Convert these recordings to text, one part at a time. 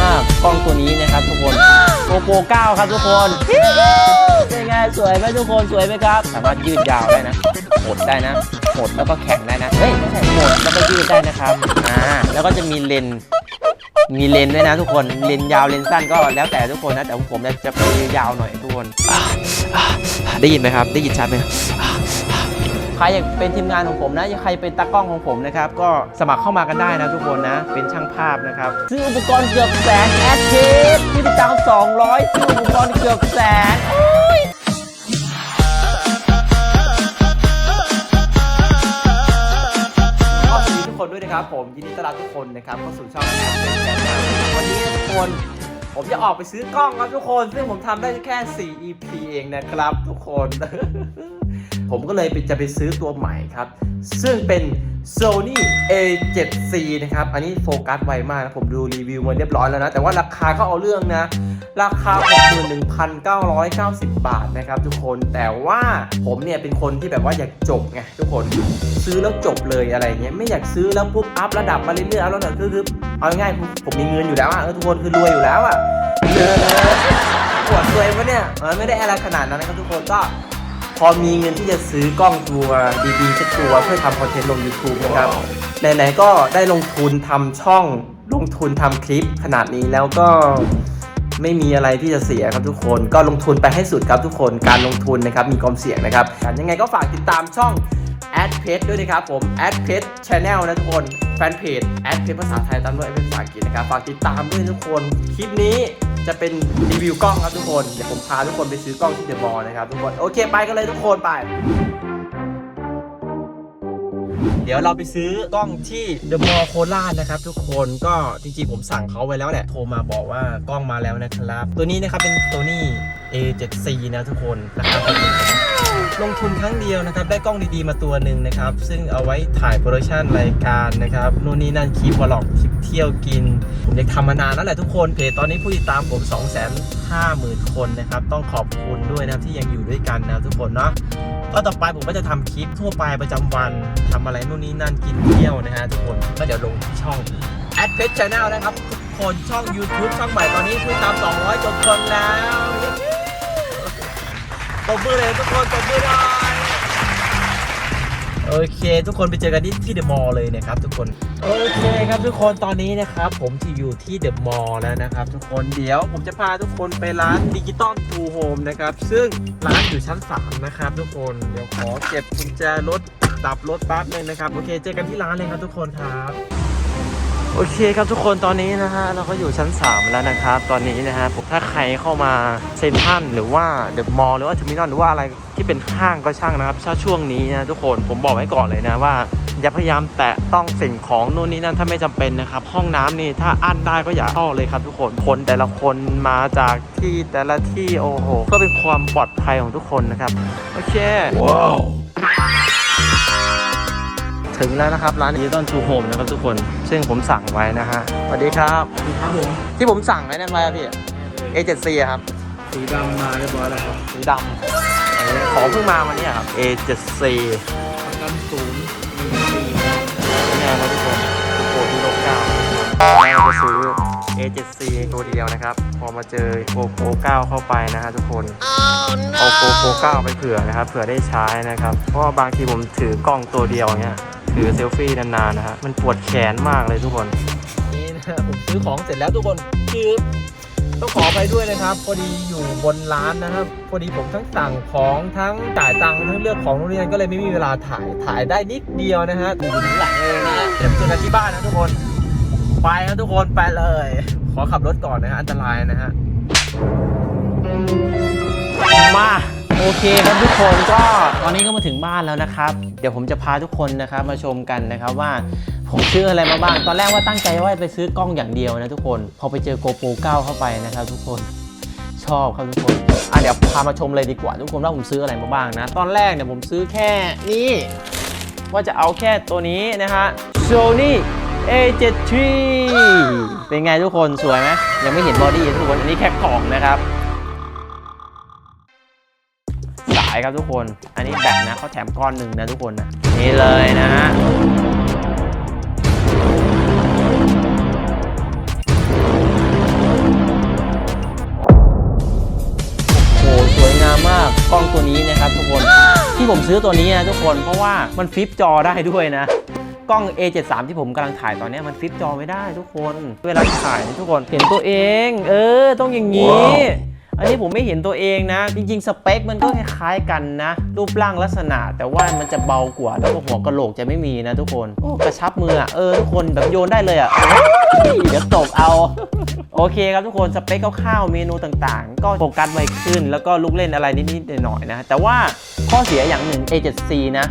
มากกล้องตัวนี้นะครับทุกคนโกโปร9ครับทุกคนเป็นไงสวยไหมทุกคนสวยไหมครับ สามารถยืดยาวได้นะหดได้นะหดแล้วก็แข็งได้นะเฮ้ยไม่ใช่หดแล้วก็ยืดได้นะครับอ่าแล้วก็จะมีเลนมีเลนด้วยนะทุกคนเลนยาวเลนสั้นก็แล้วแต่ทุกคนนะแต่องผมเนี่ยจะไปยาวหน่อยทุกคนได้ยินไหมครับ ได้ยินชัดไหมครับ ใครอยากเป็นทีมงานของผมนะใครเป็นตากล้องของผมนะครับ ก็สมัครเข้ามากันได้นะทุกคนนะ เป็นช่างภาพนะครับ ซื้ออุปกรณ์เกือบแสนแอดเทสที่ติดตาม200 ซื้ออุปกรณ์เกือบแสนโอ้ยก็สีทุกคนด้วยนะครับผมยินดีต้อนรับทุกคนนะครับเข้าสู่ช่องแอดเทสแชนวันนี้ทุกคนผมจะออกไปซื้อกล้องครับทุกคน ซึ่งผมทำได้แค่ 4 EP เองนะครับทุกคน ผมก็เลยจะไปซื้อตัวใหม่ครับ ซึ่งเป็น Sony A7C นะครับ อันนี้โฟกัสไวมากนะ ผมดูรีวิวมาเรียบร้อยแล้วนะ แต่ว่าราคาก็เอาเรื่องนะ ราคา 61,990 บาทนะครับทุกคน แต่ว่าผมเนี่ยเป็นคนที่แบบว่าอยากจบไงทุกคน ซื้อแล้วจบเลยอะไรเงี้ย ไม่อยากซื้อแล้วปุ๊บอัพระดับมาเรื่อยๆอัพระดับคือคือเอาง่ายๆผมมีเงินอยู่แล้วอะทุกคนคือรวยอยู่แล้วอะเออปวดรวยปะเนี่ยไม่ได้อะไรขนาดนั้นนะครับทุกคนก็ พอมีเงินที่จะซื้อกล้องตัวดีๆสักตัวเพื่อทำคอนเทนต์ลง YouTube นะครับไหนๆก็ได้ลงทุนทำช่องลงทุนทำคลิปขนาดนี้แล้วก็ไม่มีอะไรที่จะเสียครับทุกคน ก็ลงทุนไปให้สุดครับทุกคนการลงทุนนะครับมีความเสี่ยงนะครับยังไงก็ฝากติดตามช่อง a d p a g e ด้วยนะครับผม a d p a g e Channel นะทุกคนแฟนเพจ a d p a g e ภาษาไทยตามด้วยเป็นภาษาอังกฤษนะครับฝากติดตามด้วยทุกคนคลิปนี้จะเป็นรีวิวกล้องครับทุกคนเดี๋ยวผมพาทุกคนไปซื้อกล้องที่เดอะมอลล์นะครับทุกคนโอเคไปกันเลยทุกคนไป เดี๋ยวเราไปซื้อกล้องที่เดอะมอลล์โคราชนะครับ ทุกคนก็จริงๆผมสั่งเขาไว้แล้วแหละโทรมาบอกว่ากล้องมาแล้วนะครับ ตัวนี้นะครับเป็นตัวนี้ A7C นะทุกคนราคาถูก ลงทุนครั้งเดียวนะครับ ได้กล้องดีๆมาตัวหนึ่งนะครับ ซึ่งเอาไว้ถ่ายโปรดักชันรายการนะครับนู่นนี่นั่นคลิปวอลล็อกคลิปเที่ยวกิน ผมอยากทำมานานแล้วแหละทุกคนเพจตอนนี้ผู้ติดตามผม250,000 คนนะครับ ต้องขอบคุณด้วยนะครับที่ยังอยู่ด้วยกันนะทุกคนเนาะก็ต่อไปผมก็จะทำคลิปทั่วไปประจำวันทำอะไรนู่นนี่นั่นกินเที่ยวนะฮะทุกคนก็เดี๋ยวลงที่ช่อง a d p e t Channel นะครับทุกคนช่อง YouTube ช่องใหม่ตอนนี้ผู้ตาม 200จบคนแล้ว ตบมือเลยทุกคนตบมือหน่อยโอเค ทุกคนไปเจอกันที่ที่เดอะมอลล์เลยนะครับทุกคนโอเคครับทุกคนตอนนี้นะครับผมที่อยู่ที่เดอะมอลล์แล้วนะครับ ทุกคนเดี๋ยวผมจะพาทุกคนไปร้านดิจิตอลทูโฮมนะครับซึ่งร้านอยู่ชั้น3นะครับทุกคนเดี๋ยวขอเก็บกุญแจรถดับรถแป๊บนึงนะครับโอเคเจอกันที่ร้านเลยครับทุกคนครับ โอเคครับทุกคนตอนนี้นะฮะเราก็อยู่ชั้น 3 แล้วนะครับตอนนี้นะฮะถ้าใครเข้ามาเซ็นทรัลหรือว่าเดอะมอลล์หรือว่าเทอร์มินอลหรือว่าอะไรที่เป็นห้างก็ช่างนะครับถ้าช่วงนี้นะทุกคนผมบอกไว้ก่อนเลยนะว่า อย่าพยายามแตะต้องสิ่งของนู่นนี่นั่นถ้าไม่จำเป็นนะครับ ห้องน้ำนี่ถ้าอั้นได้ก็อย่าเข้าเลยครับทุกคนคนแต่ละคนมาจากที่แต่ละที่โอ้โหก็เป็นความปลอดภัยของทุกคนนะครับโอเคว้าว ถึงแล้วนะครับ ร้านดิจิตอลทูโฮมนะครับทุกคน ซึ่งผมสั่งไว้นะฮะสวัสดีครับครับผมที่ผมสั่งไว้นั่นไว้อะพี่ A7C อะครับ สีดำมาเรียบร้อยแล้วครับสีดำอันนี้ของเพิ่งมาวันนี้อะครับ A7C ประกันศูนย์นี่ไงครับทุกคนทุกคนที่ลบเก้าเราจะซื้อ A7C ตัวเดียวนะครับ พอมาเจอ GoPro 9เข้าไปนะฮะทุกคน เอา GoPro 9ไปเผื่อนะครับ เผื่อได้ใช้นะครับ เพราะว่าบางทีผมถือกล้องตัวเดียวเนี้ย ถือเซลฟี่นานๆนะฮะ มันปวดแขนมากเลยทุกคน นี่นะผมซื้อของเสร็จแล้วทุกคน คือต้องขอไปด้วยนะครับ พอดีอยู่บนร้านนะครับ พอดีผมทั้งสั่งของทั้งจ่ายตังค์ทั้งเลือกของโรงเรียนก็เลยไม่มีเวลาถ่ายถ่ายได้นิดเดียวนะฮะอยู่ถึงหลังเลยนะฮะเดี๋ยวไปเจอกันที่บ้านนะทุกคน ไปนะทุกคนไปเลย ขอขับรถก่อนนะฮะอันตรายนะฮะมา โอเคครับทุกคนก็ตอนนี้ก็มาถึงบ้านแล้วนะครับ เดี๋ยวผมจะพาทุกคนนะครับมาชมกันนะครับว่าผมซื้ออะไรมาบ้าง ตอนแรกว่าตั้งใจว่าไปซื้อกล้องอย่างเดียวนะทุกคน พอไปเจอ GoPro 9เข้าไปนะครับ ทุกคน ชอบครับทุกคนอะเดี๋ยวพามาชมเลยดีกว่า ทุกคนว่าผมซื้ออะไรมาบ้างนะ ตอนแรกเนี่ยผมซื้อแค่นี้ว่าจะเอาแค่ตัวนี้นะฮะ Sony A7 III เป็นไงทุกคนสวยไหมยังไม่เห็นบอดี้ทุกคน อันนี้แค่กล่องนะครับ ครับทุกคน อันนี้แบตนะเขาแถมก้อนหนึ่งนะทุกคนนะนี่เลยนะฮะโอ้สวยงามมากกล้องตัวนี้นะครับทุกคนที่ผมซื้อตัวนี้นะทุกคนเพราะว่ามันฟลิปจอได้ด้วยนะกล้อง A73 ที่ผมกำลังถ่ายตอนนี้มันฟลิปจอไม่ได้ทุกคน เวลาถ่ายทุกคนเห็นตัวเอง เออ ต้องอย่างนี้ อันนี้ผมไม่เห็นตัวเองนะ จริงๆ สเปคมันก็คล้ายๆกันนะ รูปร่างลักษณะ แต่ว่ามันจะเบากว่าแล้วก็หัวกะโหลกจะไม่มีนะทุกคนโอ้กระชับมืออะเออทุกคนแบบโยนได้เลยอะเฮ้ยเดี๋ยวตกเอา โอเคครับทุกคนสเปคคร่าวๆเมนูต่างๆ ก็โฟกัสไวขึ้น แล้วก็ลูกเล่นอะไรนิดๆหน่อยๆนะ แต่ว่าข้อเสียอย่างหนึ่ง A7C นะ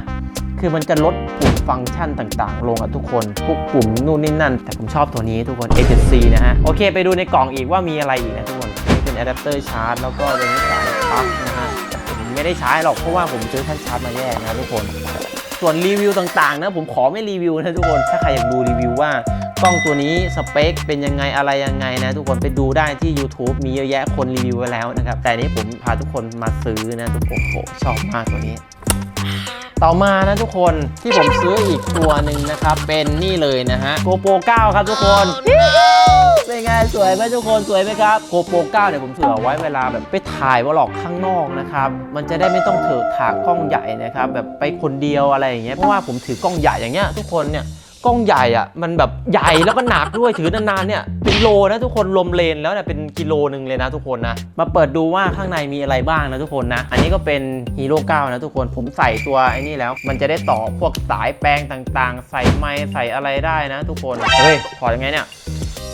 คือมันจะลดปุ่มฟังก์ชันต่างๆ ลงอะทุกคน พวกปุ่มนู่นนี่นั่น แต่ผมชอบตัวนี้ทุกคน A7C นะฮะ โอเค ไปดูในกล่องอีกว่ามีอะไรอีกนะทุกคนนี่เป็น อะแดปเตอร์ชาร์จแล้วก็ตัวนี้สายปลั๊กนะฮะผมไม่ได้ใช้หรอกเพราะว่าผมซื้อท่านชาร์จมาแยกนะทุกคน ส่วนรีวิวต่างๆนะผมขอไม่รีวิวนะทุกคนถ้าใครอยากดูรีวิวว่ากล้องตัวนี้สเปคเป็นยังไงอะไรยังไงนะทุกคนไปดูได้ที่ YouTube มีเยอะแยะคนรีวิวไว้แล้วนะครับแต่นี้ผมพาทุกคนมาซื้อนะทุกคนโอ้โหชอบมากตัวนี้ ต่อมานะทุกคนที่ผมซื้ออีกตัวหนึ่งนะครับเป็นนี่เลยนะฮะ GoPro 9 ครับทุกคน เป็นไงสวยไหมทุกคนสวยไหมครับ GoPro 9เนี่ยผมเผื่อไว้เวลาแบบไปถ่ายวอลอกข้างนอกนะครับมันจะได้ไม่ต้องเถอะถากกล้องใหญ่นะครับแบบไปคนเดียวอะไรอย่างเงี้ยเพราะว่าผมถือกล้องใหญ่อย่างเงี้ยทุกคนเนี่ยกล้องใหญ่อะมันแบบใหญ่แล้วก็หนักด้วยถือนานๆเนี่ยเป็นโลนะทุกคนลมเลนแล้วเนี่ยเป็นกิโลนึงเลยนะทุกคนนะมาเปิดดูว่าข้างในมีอะไรบ้างนะทุกคนนะ อันนี้ก็เป็นฮีโร่9นะทุกคนผมใส่ตัวไอ้นี่แล้ว มันจะได้ต่อพวกสายแปลงต่างๆ ใส่ไม้ใส่อะไรได้นะ ทุกคนเฮ้ยถอดยังไงเนี่ย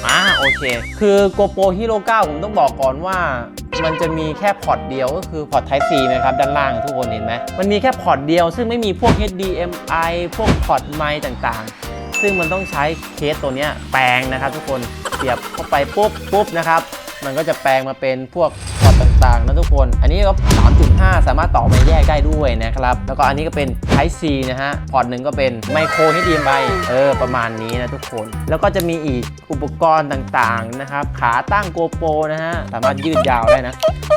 อ่าโอเค คือ GoPro Hero 9 ผมต้องบอกก่อนว่า มันจะมีแค่พอร์ตเดียวก็คือพอร์ต Type C นะครับด้านล่างทุกคนเห็นไหมมันมีแค่พอร์ตเดียว ซึ่งไม่มีพวก HDMI พวกพอร์ตไมค์ต่างๆ ซึ่งมันต้องใช้เคสตัวเนี้ยแปลงนะครับทุกคนเสียบเข้าไปปุ๊บปุ๊บนะครับ มันก็จะแปลงมาเป็นพวกพอร์ตต่างๆนะทุกคน อันนี้ก็ 3.5 สามารถต่อไปแยกได้ด้วยนะครับ แล้วก็อันนี้ก็เป็น Type C นะฮะ พอร์ตหนึ่งก็เป็น Micro HDMI เออ ประมาณนี้นะทุกคน แล้วก็จะมีอีกอุปกรณ์ต่างๆนะครับ ขาตั้ง GoPro นะฮะ สามารถยืดยาวได้นะ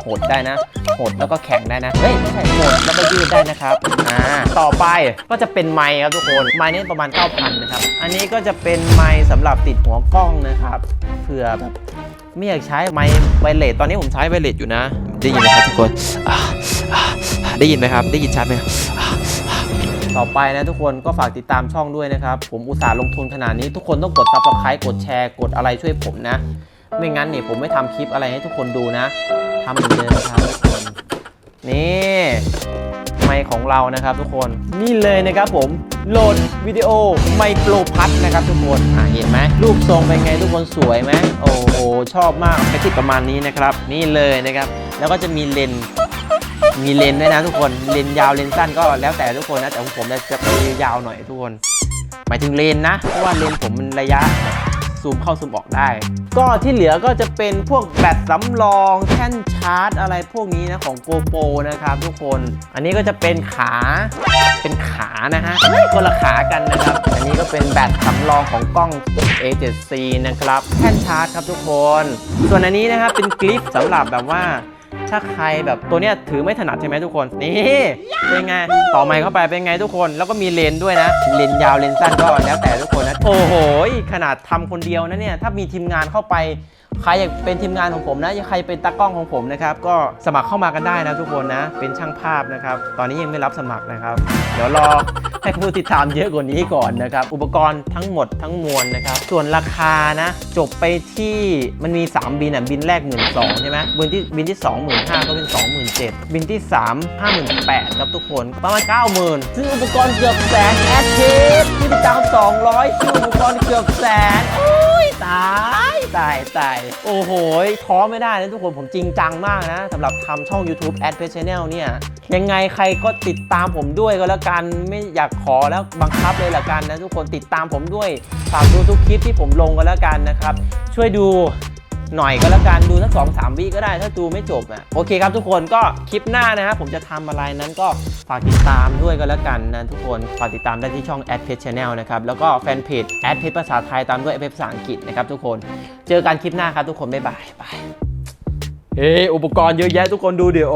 หดได้นะ หดแล้วก็แข็งได้นะ เฮ้ยไม่ใช่หดแล้วก็ยืดได้นะครับ อ่า ต่อไปก็จะเป็นไมค์ครับทุกคน ไมค์นี่ประมาณ 9,000 นะครับ อันนี้ก็จะเป็นไมค์สำหรับติดหัวกล้องนะครับ เผื่อแบบ ไม่อยากใช้ไมค์ไวเลสตอนนี้ผมใช้ไวเลสอยู่นะ ได้ยินไหมครับทุกคนได้ยินไหมครับ ได้ยินชัดไหมต่อไปนะทุกคนก็ฝากติดตามช่องด้วยนะครับ ผมอุตส่าห์ลงทุนขนาดนี้ทุกคนต้องกด subscribe กดแชร์กดอะไรช่วยผมนะ ไม่งั้นเนี่ยผมไม่ทำคลิปอะไรให้ทุกคนดูนะทำเหมือนเดิมครับทุกคนนี่ ไมค์ของเรานะครับทุกคนนี่เลยนะครับผมโหลดวิดีโอไมโครพัทนะครับทุกคนอ่าเห็นไหมรูปทรงเป็นไงทุกคนสวยไหมโอ้โหชอบมากแพ็กเกจประมาณนี้นะครับ นี่เลยนะครับ แล้วก็จะมีเลนมีเลนด้วยนะทุกคนเลนยาวเลนสั้นก็แล้วแต่ทุกคนนะแต่ของผมจะไปยาวหน่อยทุกคน หมายถึงเลนนะเพราะว่าเลนผมมันระยะ ซูมเข้าซูมออกได้ ก็ที่เหลือก็จะเป็นพวกแบตสำรองแท่นชาร์จ อะไรพวกนี้นะของ GoPro นะครับทุกคน อันนี้ก็จะเป็นขาเป็นขานะฮะคนละขากันนะครับ อันนี้ก็เป็นแบตสำรองของกล้อง A7C นะครับ แท่นชาร์จครับทุกคน ส่วนอันนี้นะครับเป็นกริปสำหรับแบบว่า ถ้าใครแบบตัวเนี้ยถือไม่ถนัดใช่ไหมทุกคน นี่เป็นไง ต่อไมค์เข้าไปเป็นไงทุกคน แล้วก็มีเลนด้วยนะ เลนยาวเลนสั้นก็แล้วแต่ทุกคนนะ โอ้โห ขนาดทำคนเดียวนะเนี่ย ถ้ามีทีมงานเข้าไป ใครอยากเป็นทีมงานของผมนะใครเป็นตากล้องของผมนะครับ ก็สมัครเข้ามากันได้นะทุกคนนะ เป็นช่างภาพนะครับ ตอนนี้ยังไม่รับสมัครนะครับ เดี๋ยวรอให้ผู้ติดตามเยอะกว่านี้ก่อนนะครับ อุปกรณ์ทั้งหมดทั้งมวลนะครับ ส่วนราคานะ จบไปที่มันมี 3 บินอะ บินแรก 1 2ื่นใช่ไหมบินที่บินที่ 2 5 0 0 0ก็เป็น 27,000 บินที่ 3 58,000ครับทุกคนประมาณ 90,000 ซื้ออุปกรณ์เกือบแสนแอดเทสที่ติดตาม200ซื้ออุปกรณ์เกือบแสน ตายตายตายโอ้โหท้อไม่ได้นะทุกคนผมจริงจังมากนะสำหรับทำช่อง YouTube Ad p a Channel เนี่ยยังไงใครก็ติดตามผมด้วยก็แล้วกันไม่อยากขอแล้วบังคับเลยละกันนะทุกคนติดตามผมด้วยฝากดูทุกคลิปที่ผมลงก็แล้วกันนะครับ ช่วยดู หน่อยก็แล้วกันดูสักสองสามวิก็ได้ถ้าดูไม่จบอะโอเคครับทุกคนก็คลิปหน้านะครับผมจะทำอะไรนั้นก็ฝากติดตามด้วยก็แล้วกันนะทุกคนฝากติดตามได้ที่ช่อง Ad p a g e Channel นะครับแล้วก็แฟนเพจ Ad p a g e ภาษาไทยตามด้วย Ad p a g e ภาษาอังกฤษนะครับทุกคนเจอกันคลิปหน้าครับทุกคนบ๊ายบายบายเฮ้อุปกรณ์เยอะแยะทุกคนดูเดี๋ยว